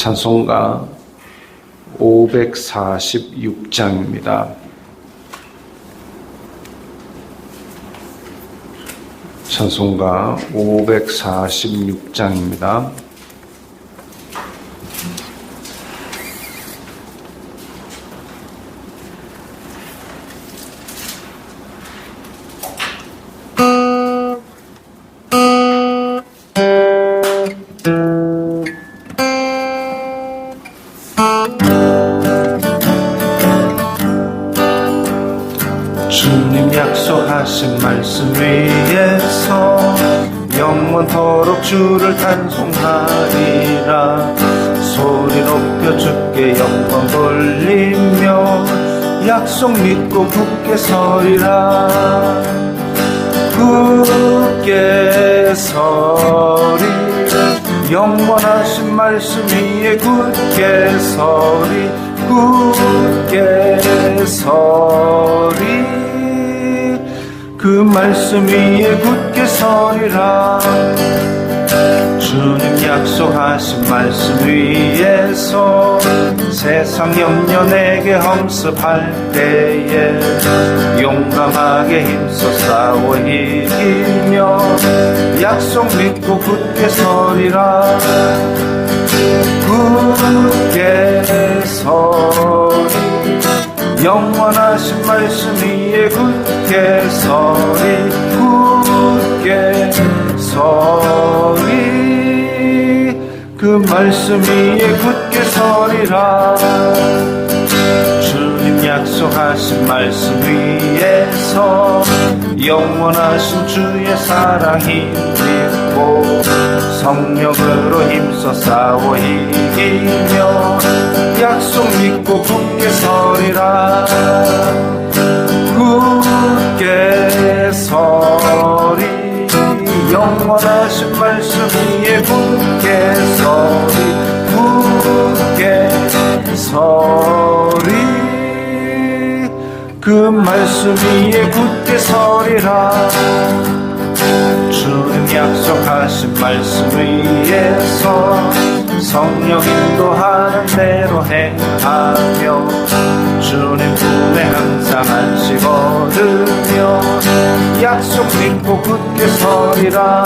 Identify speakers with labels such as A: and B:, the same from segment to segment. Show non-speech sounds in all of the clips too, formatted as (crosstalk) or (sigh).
A: 찬송가 546장입니다. 찬송가 546장입니다. 찬송하리라 소리 높여 주께 영광 돌리며 약속 믿고 굳게 서리라. 굳게 서리. 영원하신 말씀 위에 굳게 서리. 굳게 서리. 그 말씀 위에 굳게 서리라 주님 약속하신 말씀 위에서 세상 염려 내게 험습할 때에 용감하게 힘써 싸워 이기며 약속 믿고 굳게 서리라 말씀 위에 굳게 서리라. 주님 약속하신 말씀 위에서 영원하신 주의 사랑이 믿고 성령으로 힘써 싸워 이기며 약속 믿고 굳게 서리라. 굳게 서리 영원하신 말씀 위에 굳게 서리 굳게 서리. 그 말씀 위에 굳게 서리라. 주님 약속하신 말씀 위에서 성령 인도하는 대로 행하며 주님 품에 항상 안식 얻으며 약속 믿고 굳게 서리라.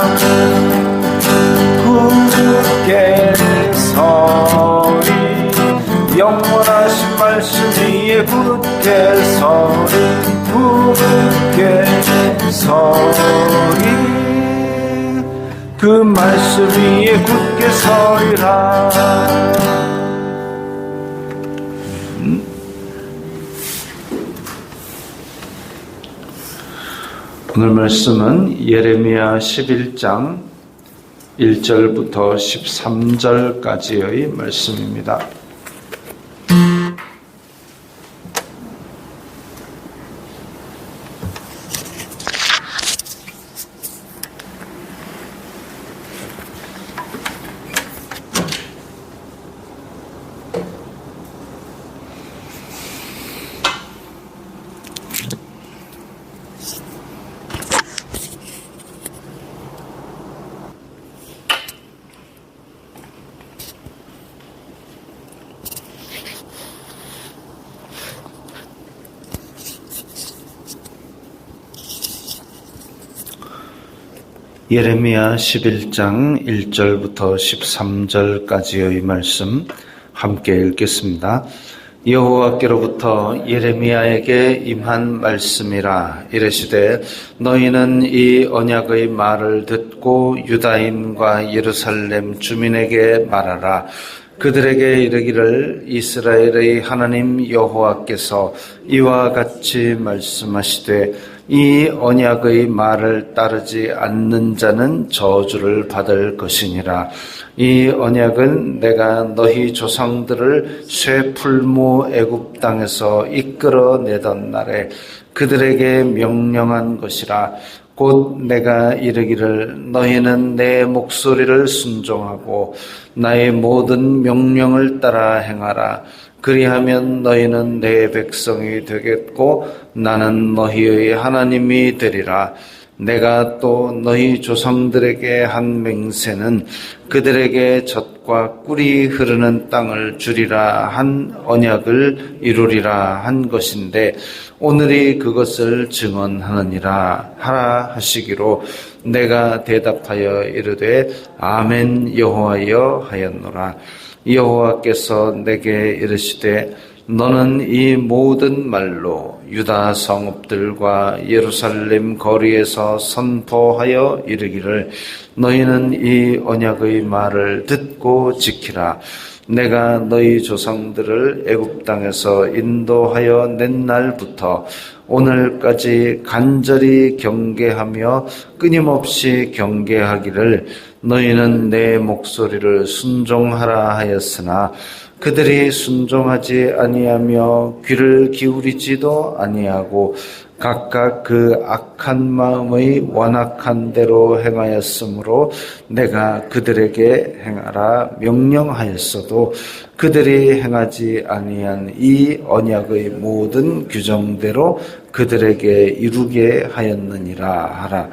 A: 굳게 서리. 영원하신 말씀 위에 굳게 서리. 굳게 서리. 그 말씀 위에 굳게 서리라 오늘 말씀은 예레미야 11장 1절부터 13절까지의 말씀입니다. 예레미야 11장 1절부터 13절까지의 말씀 함께 읽겠습니다. 여호와께로부터 예레미야에게 임한 말씀이라 이르시되 너희는 이 언약의 말을 듣고 유다인과 예루살렘 주민에게 말하라 그들에게 이르기를 이스라엘의 하나님 여호와께서 이와 같이 말씀하시되 이 언약의 말을 따르지 않는 자는 저주를 받을 것이니라. 이 언약은 내가 너희 조상들을 쇠풀무 애굽 땅에서 이끌어 내던 날에 그들에게 명령한 것이라. 곧 내가 이르기를 너희는 내 목소리를 순종하고 나의 모든 명령을 따라 행하라. 그리하면 너희는 내 백성이 되겠고 나는 너희의 하나님이 되리라. 내가 또 너희 조상들에게 한 맹세는 그들에게 젖과 꿀이 흐르는 땅을 주리라 한 언약을 이루리라 한 것인데 오늘이 그것을 증언하느니라 하라 하시기로 내가 대답하여 이르되 아멘 여호와여 하였노라. 여호와께서 내게 이르시되 너는 이 모든 말로 유다 성읍들과 예루살렘 거리에서 선포하여 이르기를 너희는 이 언약의 말을 듣고 지키라 내가 너희 조상들을 애굽 땅에서 인도하여 낸 날부터 오늘까지 간절히 경계하며 끊임없이 경계하기를 너희는 내 목소리를 순종하라 하였으나 그들이 순종하지 아니하며 귀를 기울이지도 아니하고 각각 그 악한 마음의 완악한 대로 행하였으므로 내가 그들에게 행하라 명령하였어도 그들이 행하지 아니한 이 언약의 모든 규정대로 그들에게 이루게 하였느니라 하라.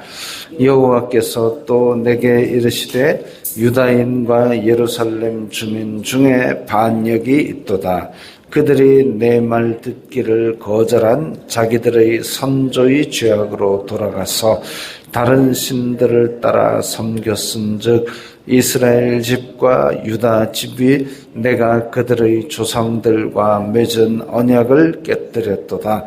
A: 여호와께서 또 내게 이르시되 유다인과 예루살렘 주민 중에 반역이 있도다 그들이 내 말 듣기를 거절한 자기들의 선조의 죄악으로 돌아가서 다른 신들을 따라 섬겼은즉 이스라엘 집과 유다 집이 내가 그들의 조상들과 맺은 언약을 깨뜨렸도다.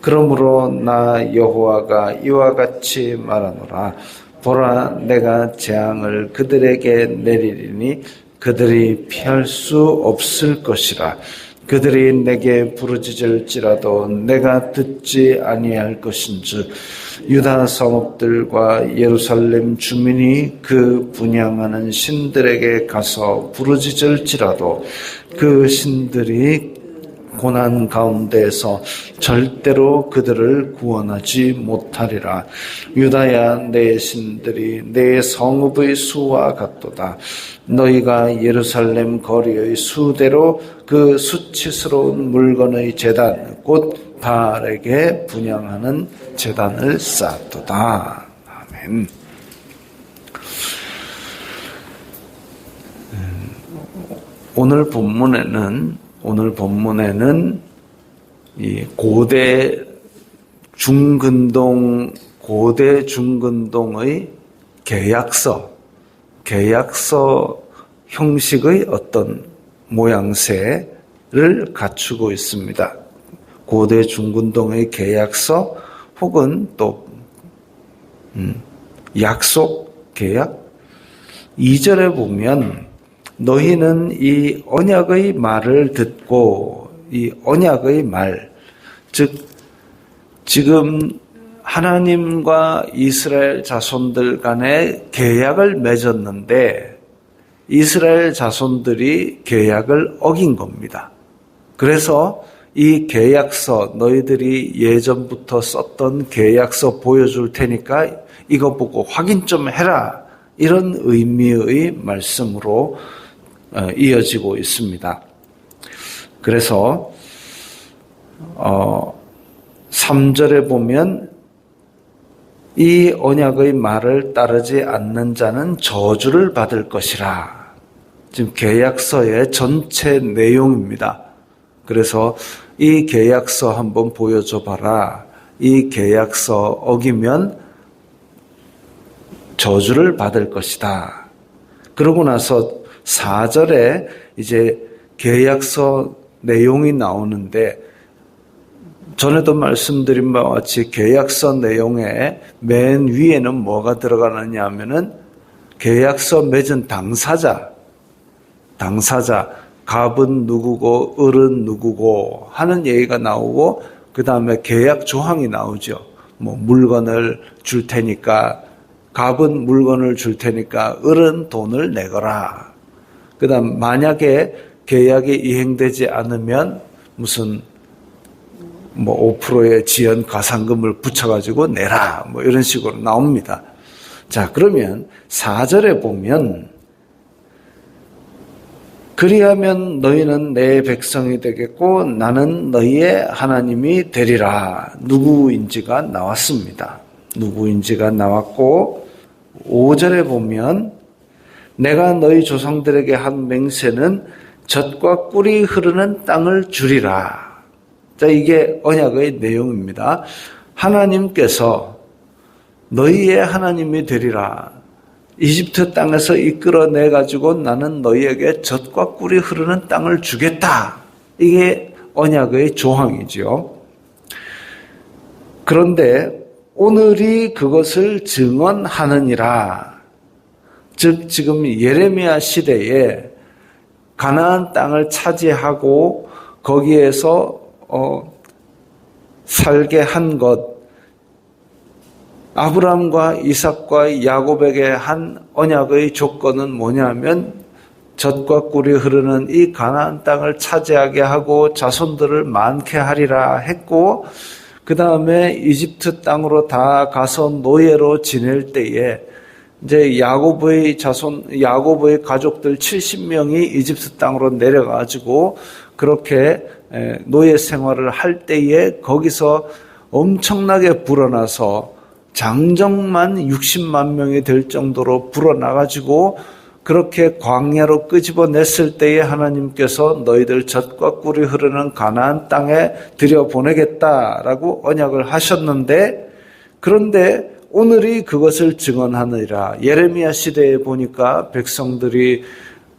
A: 그러므로 나 여호와가 이와 같이 말하노라. 보라 내가 재앙을 그들에게 내리리니 그들이 피할 수 없을 것이라. 그들이 내게 부르짖을지라도 내가 듣지 아니할 것인즉 유다 성읍들과 예루살렘 주민이 그 분양하는 신들에게 가서 부르짖을지라도 그 신들이 고난 가운데에서 절대로 그들을 구원하지 못하리라. 유다야 내 신들이 내 성읍의 수와 같도다. 너희가 예루살렘 거리의 수대로 그 수치스러운 물건의 재단 곧 바알에게 분양하는 재단을 쌓도다. 아멘. 음, 오늘 본문에는 오늘 본문에는 이 고대 중근동 고대 중근동의 계약서 계약서 형식의 어떤 모양새를 갖추고 있습니다. 고대 중근동의 계약서 혹은 또 음, 약속 계약 2절에 보면 너희는 이 언약의 말을 듣고 이 언약의 말, 즉 지금 하나님과 이스라엘 자손들 간에 계약을 맺었는데 이스라엘 자손들이 계약을 어긴 겁니다. 그래서 이 계약서 너희들이 예전부터 썼던 계약서 보여줄 테니까 이거 보고 확인 좀 해라. 이런 의미의 말씀으로 어, 이어지고 있습니다. 그래서 어 3절에 보면 이 언약의 말을 따르지 않는 자는 저주를 받을 것이라. 지금 계약서의 전체 내용입니다. 그래서 이 계약서 한번 보여줘 봐라. 이 계약서 어기면
B: 저주를 받을 것이다. 그러고 나서 4절에 이제 계약서 내용이 나오는데 전에도 말씀드린 바와 같이 계약서 내용에 맨 위에는 뭐가 들어가느냐 하면은 계약서 맺은 당사자, 당사자, 갑은 누구고 을은 누구고 하는 얘기가 나오고 그 다음에 계약 조항이 나오죠. 뭐 물건을 줄 테니까 갑은 물건을 줄 테니까 을은 돈을 내거라. 그 다음 만약에 계약이 이행되지 않으면 무슨 뭐 5%의 지연 가상금을 붙여가지고 내라. 뭐 이런 식으로 나옵니다. 자, 그러면 4절에 보면 그리하면 너희는 내 백성이 되겠고 나는 너희의 하나님이 되리라. 누구인지가 나왔습니다. 누구인지가 나왔고 5절에 보면 내가 너희 조상들에게 한 맹세는 젖과 꿀이 흐르는 땅을 주리라. 자, 이게 언약의 내용입니다. 하나님께서 너희의 하나님이 되리라. 이집트 땅에서 이끌어내 가지고 나는 너희에게 젖과 꿀이 흐르는 땅을 주겠다. 이게 언약의 조항이지요. 그런데 오늘이 그것을 증언하느니라. 즉 지금 예레미야 시대에 가나안 땅을 차지하고 거기에서 어, 살게 한 것, 아브람과 이삭과 야곱에게 한 언약의 조건은 뭐냐면 젖과 꿀이 흐르는 이 가나안 땅을 차지하게 하고 자손들을 많게 하리라 했고 그 다음에 이집트 땅으로 다 가서 노예로 지낼 때에 이제 야고보의 자손 야고보의 가족들 70명이 이집트 땅으로 내려가 가지고 그렇게 노예 생활을 할 때에 거기서 엄청나게 불어나서 장정만 60만 명이 될 정도로 불어나가지고 그렇게 광야로 끄집어 냈을 때에 하나님께서 너희들 젖과 꿀이 흐르는 가나안 땅에 들여보내겠다라고 언약을 하셨는데 그런데 오늘이 그것을 증언하느니라 예레미야 시대에 보니까 백성들이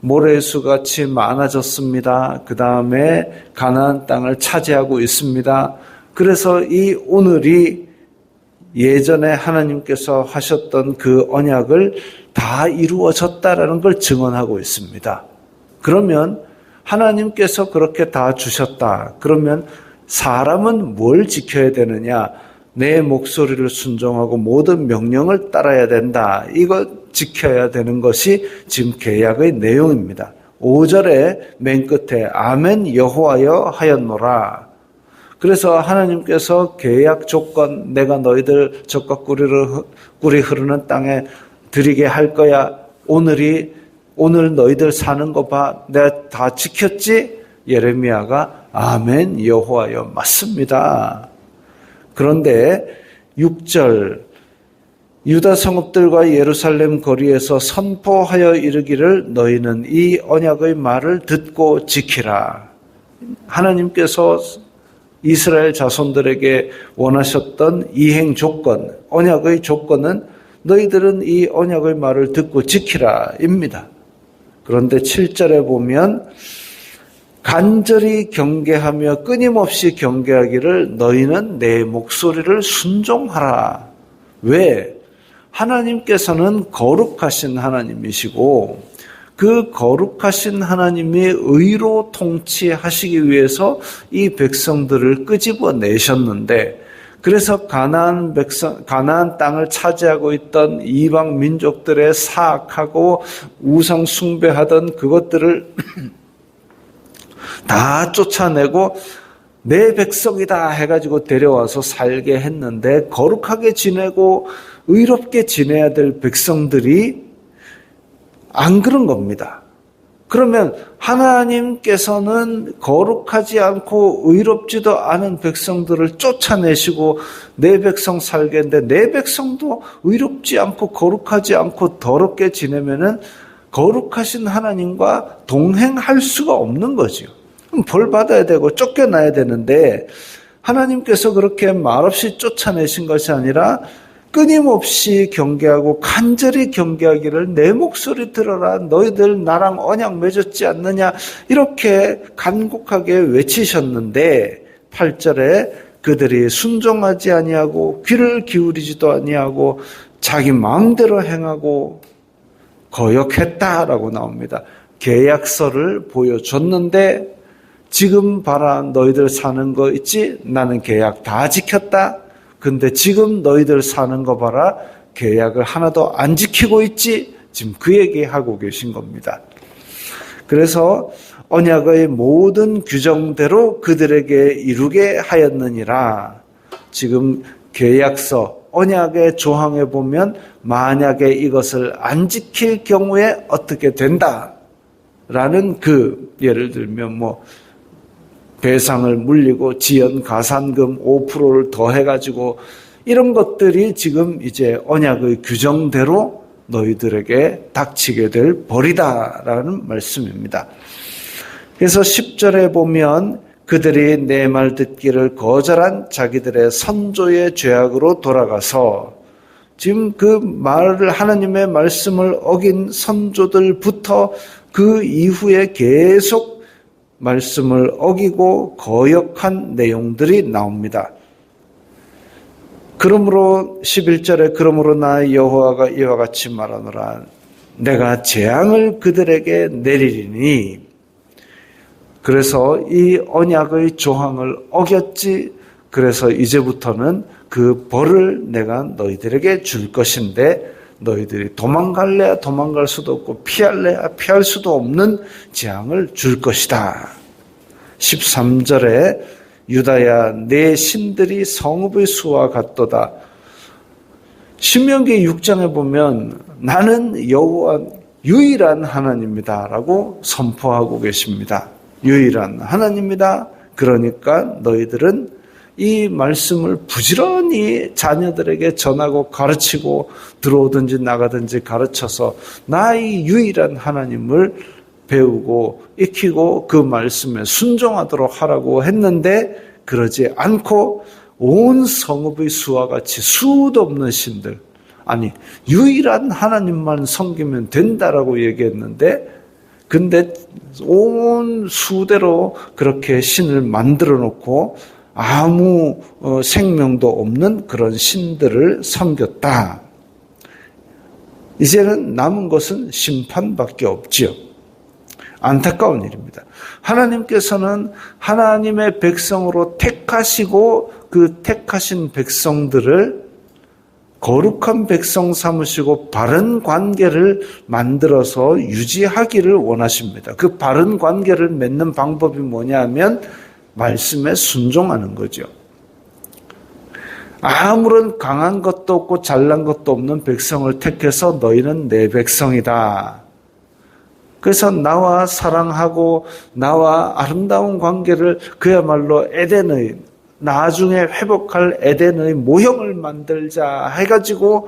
B: 모래수같이 많아졌습니다. 그 다음에 가나안 땅을 차지하고 있습니다. 그래서 이 오늘이 예전에 하나님께서 하셨던 그 언약을 다 이루어졌다라는 걸 증언하고 있습니다. 그러면 하나님께서 그렇게 다 주셨다. 그러면 사람은 뭘 지켜야 되느냐? 내 목소리를 순종하고 모든 명령을 따라야 된다. 이거 지켜야 되는 것이 지금 계약의 내용입니다. 5절에 맨 끝에 아멘 여호와여 하였노라. 그래서 하나님께서 계약 조건 내가 너희들 적과 꿀이를 꿀이 흐르는 땅에 드리게 할 거야. 오늘이 오늘 너희들 사는 거 봐. 내가 다 지켰지? 예레미야가 아멘 여호와여 맞습니다. 그런데 6절 유다 성읍들과 예루살렘 거리에서 선포하여 이르기를 너희는 이 언약의 말을 듣고 지키라. 하나님께서 이스라엘 자손들에게 원하셨던 이행 조건, 언약의 조건은 너희들은 이 언약의 말을 듣고 지키라입니다. 그런데 7절에 보면 간절히 경계하며 끊임없이 경계하기를 너희는 내 목소리를 순종하라. 왜? 하나님께서는 거룩하신 하나님이시고 그 거룩하신 하나님이 의로 통치하시기 위해서 이 백성들을 끄집어 내셨는데 그래서 가나안 백성 가나안 땅을 차지하고 있던 이방 민족들의 사악하고 우상 숭배하던 그것들을 (clears throat) 다 쫓아내고 내 백성이다 해가지고 데려와서 살게 했는데 거룩하게 지내고 의롭게 지내야 될 백성들이 안 그런 겁니다. 그러면 하나님께서는 거룩하지 않고 의롭지도 않은 백성들을 쫓아내시고 내 백성 살게 했는데 내 백성도 의롭지 않고 거룩하지 않고 더럽게 지내면은 거룩하신 하나님과 동행할 수가 없는 거죠. 벌 받아야 되고 쫓겨나야 되는데 하나님께서 그렇게 말없이 쫓아내신 것이 아니라 끊임없이 경계하고 간절히 경계하기를 내 목소리 들어라 너희들 나랑 언약 맺었지 않느냐 이렇게 간곡하게 외치셨는데 8절에 그들이 순종하지 아니하고 귀를 기울이지도 아니하고 자기 마음대로 행하고 거역했다라고 나옵니다. 계약서를 보여줬는데 지금 봐라 너희들 사는 거 있지? 나는 계약 다 지켰다. 근데 지금 너희들 사는 거 봐라. 계약을 하나도 안 지키고 있지? 지금 그 얘기하고 계신 겁니다. 그래서 언약의 모든 규정대로 그들에게 이루게 하였느니라. 지금 계약서, 언약의 조항에 보면 만약에 이것을 안 지킬 경우에 어떻게 된다. 라는 그, 예를 들면 뭐, 배상을 물리고 지연 가산금 5%를 더해 가지고 이런 것들이 지금 이제 언약의 규정대로 너희들에게 닥치게 될 벌이다라는 말씀입니다. 그래서 10절에 보면 그들이 내 말 듣기를 거절한 자기들의 선조의 죄악으로 돌아가서 지금 그 말을 하나님의 말씀을 어긴 선조들부터 그 이후에 계속 말씀을 어기고 거역한 내용들이 나옵니다. 그러므로 11절에 그러므로 나 여호와가 이와 같이 말하노라 내가 재앙을 그들에게 내리리니 그래서 이 언약의 조항을 어겼지 그래서 이제부터는 그 벌을 내가 너희들에게 줄 것인데 너희들이 도망갈래야 도망갈 수도 없고 피할래야 피할 수도 없는 재앙을 줄 것이다. 13절에 유다야 내 신들이 성읍의 수와 같도다. 신명기 6장에 보면 나는 여호와 유일한 하나님이다라고 선포하고 계십니다. 유일한 하나님이다. 그러니까 너희들은 이 말씀을 부지런히 자녀들에게 전하고 가르치고 들어오든지 나가든지 가르쳐서 나의 유일한 하나님을 배우고 익히고 그 말씀에 순종하도록 하라고 했는데 그러지 않고 온 성읍의 수와 같이 수도 없는 신들 아니 유일한 하나님만 섬기면 된다라고 얘기했는데 근데 온 수대로 그렇게 신을 만들어 놓고 아무 어, 생명도 없는 그런 신들을 섬겼다. 이제는 남은 것은 심판밖에 없지요. 안타까운 일입니다. 하나님께서는 하나님의 백성으로 택하시고 그 택하신 백성들을 거룩한 백성 삼으시고 바른 관계를 만들어서 유지하기를 원하십니다. 그 바른 관계를 맺는 방법이 뭐냐 하면 말씀에 순종하는 거죠. 아무런 강한 것도 없고 잘난 것도 없는 백성을 택해서 너희는 내 백성이다. 그래서 나와 사랑하고 나와 아름다운 관계를 그야말로 에덴의 나중에 회복할 에덴의 모형을 만들자 해가지고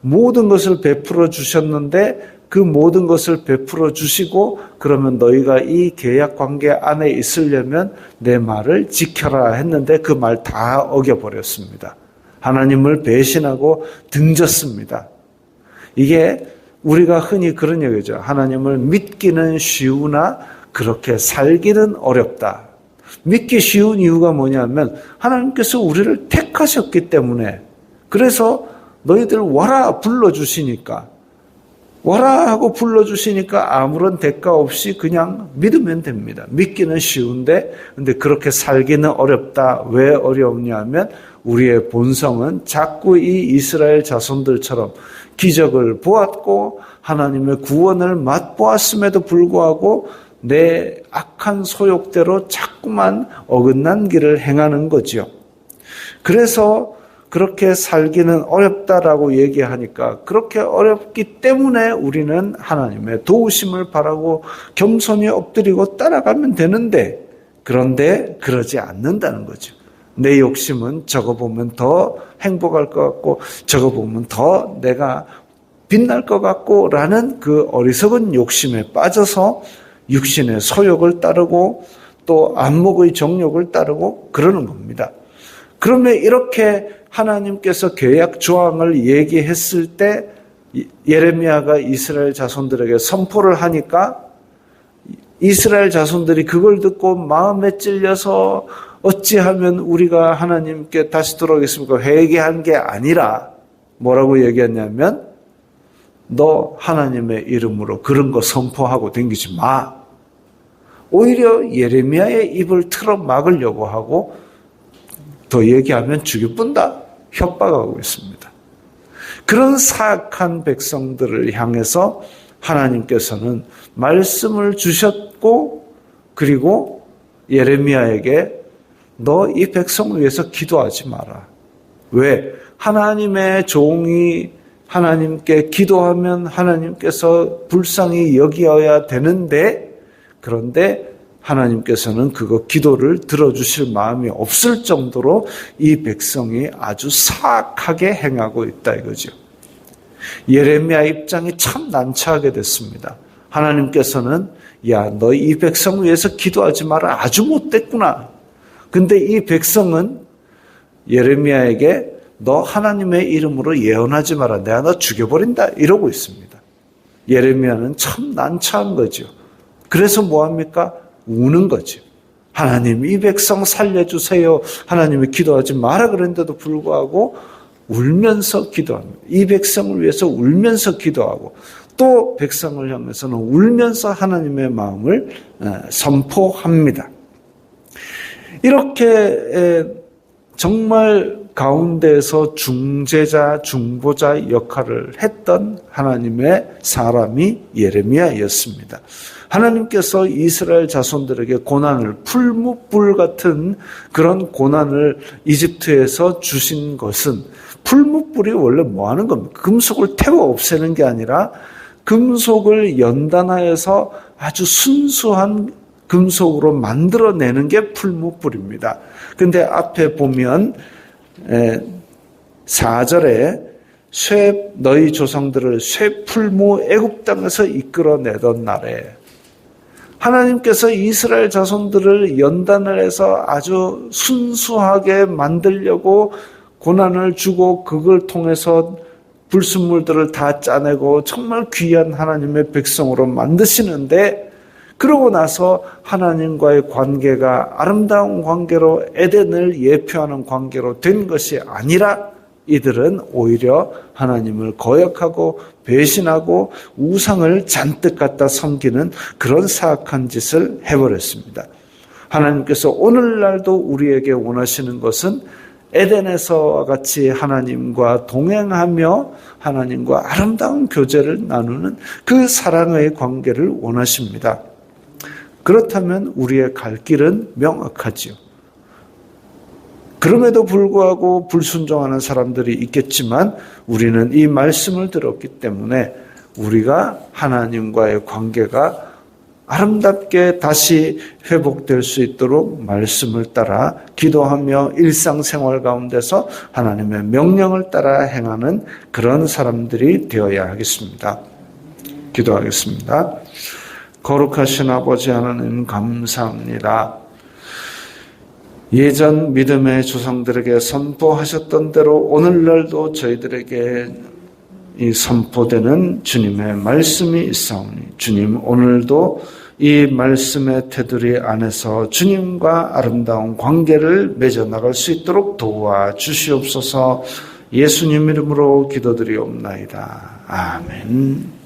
B: 모든 것을 베풀어 주셨는데 그 모든 것을 베풀어 주시고 그러면 너희가 이 계약 관계 안에 있으려면 내 말을 지켜라 했는데 그 말 다 어겨버렸습니다. 하나님을 배신하고 등졌습니다. 이게 우리가 흔히 그런 얘기죠. 하나님을 믿기는 쉬우나 그렇게 살기는 어렵다. 믿기 쉬운 이유가 뭐냐면 하나님께서 우리를 택하셨기 때문에 그래서 너희들 와라 불러주시니까 와라 하고 불러주시니까 아무런 대가 없이 그냥 믿으면 됩니다. 믿기는 쉬운데 근데 그렇게 살기는 어렵다. 왜 어렵냐면 우리의 본성은 자꾸 이 이스라엘 자손들처럼 기적을 보았고 하나님의 구원을 맛보았음에도 불구하고 내 악한 소욕대로 자꾸만 어긋난 길을 행하는 거지요. 그래서 그렇게 살기는 어렵다라고 얘기하니까 그렇게 어렵기 때문에 우리는 하나님의 도우심을 바라고 겸손히 엎드리고 따라가면 되는데 그런데 그러지 않는다는 거죠. 내 욕심은 저거 보면 더 행복할 것 같고 저거 보면 더 내가 빛날 것 같고 라는 그 어리석은 욕심에 빠져서 육신의 소욕을 따르고 또 안목의 정욕을 따르고 그러는 겁니다. 그러면 이렇게 하나님께서 계약 조항을 얘기했을 때 예레미야가 이스라엘 자손들에게 선포를 하니까 이스라엘 자손들이 그걸 듣고 마음에 찔려서 어찌하면 우리가 하나님께 다시 돌아오겠습니까? 회개한 게 아니라 뭐라고 얘기했냐면 너 하나님의 이름으로 그런 거 선포하고 댕기지 마. 오히려 예레미야의 입을 틀어 막으려고 하고 더 얘기하면 죽여뿐다 협박하고 있습니다. 그런 사악한 백성들을 향해서 하나님께서는 말씀을 주셨고 그리고 예레미야에게 너 이 백성을 위해서 기도하지 마라. 왜? 하나님의 종이 하나님께 기도하면 하나님께서 불쌍히 여기어야 되는데 그런데 하나님께서는 그거 기도를 들어주실 마음이 없을 정도로 이 백성이 아주 사악하게 행하고 있다 이거죠. 예레미야 입장이 참 난처하게 됐습니다. 하나님께서는 야, 너 이 백성 위해서 기도하지 마라. 아주 못됐구나. 근데 이 백성은 예레미야에게 너 하나님의 이름으로 예언하지 마라. 내가 너 죽여버린다. 이러고 있습니다. 예레미야는 참 난처한 거죠. 그래서 뭐합니까? 우는 거죠. 하나님, 이 백성 살려주세요. 하나님이 기도하지 마라 그랬는데도 불구하고 울면서 기도합니다. 이 백성을 위해서 울면서 기도하고 또 백성을 향해서는 울면서 하나님의 마음을 선포합니다. 이렇게 정말 가운데에서 중재자, 중보자 역할을 했던 하나님의 사람이 예레미야였습니다. 하나님께서 이스라엘 자손들에게 고난을 풀무불 같은 그런 고난을 이집트에서 주신 것은 풀무불이 원래 뭐 하는 겁니까? 금속을 태워 없애는 게 아니라 금속을 연단하여서 아주 순수한 금속으로 만들어내는 게 풀무불입니다. 근데 앞에 보면 4절에 쇠 너희 조상들을 쇠풀무 애굽 땅에서 이끌어내던 날에 하나님께서 이스라엘 자손들을 연단을 해서 아주 순수하게 만들려고 고난을 주고 그걸 통해서 불순물들을 다 짜내고 정말 귀한 하나님의 백성으로 만드시는데 그러고 나서 하나님과의 관계가 아름다운 관계로 에덴을 예표하는 관계로 된 것이 아니라 이들은 오히려 하나님을 거역하고 배신하고 우상을 잔뜩 갖다 섬기는 그런 사악한 짓을 해버렸습니다. 하나님께서 오늘날도 우리에게 원하시는 것은 에덴에서와 같이 하나님과 동행하며 하나님과 아름다운 교제를 나누는 그 사랑의 관계를 원하십니다. 그렇다면 우리의 갈 길은 명확하지요. 그럼에도 불구하고 불순종하는 사람들이 있겠지만 우리는 이 말씀을 들었기 때문에 우리가 하나님과의 관계가 아름답게 다시 회복될 수 있도록 말씀을 따라 기도하며 일상생활 가운데서 하나님의 명령을 따라 행하는 그런 사람들이 되어야 하겠습니다. 기도하겠습니다. 거룩하신 아버지 하나님 감사합니다. 예전 믿음의 조상들에게 선포하셨던 대로 오늘날도 저희들에게 이 선포되는 주님의 말씀이 있사오니 주님 오늘도 이 말씀의 테두리 안에서 주님과 아름다운 관계를 맺어 나갈 수 있도록 도와 주시옵소서 예수님 이름으로 기도드리옵나이다. 아멘.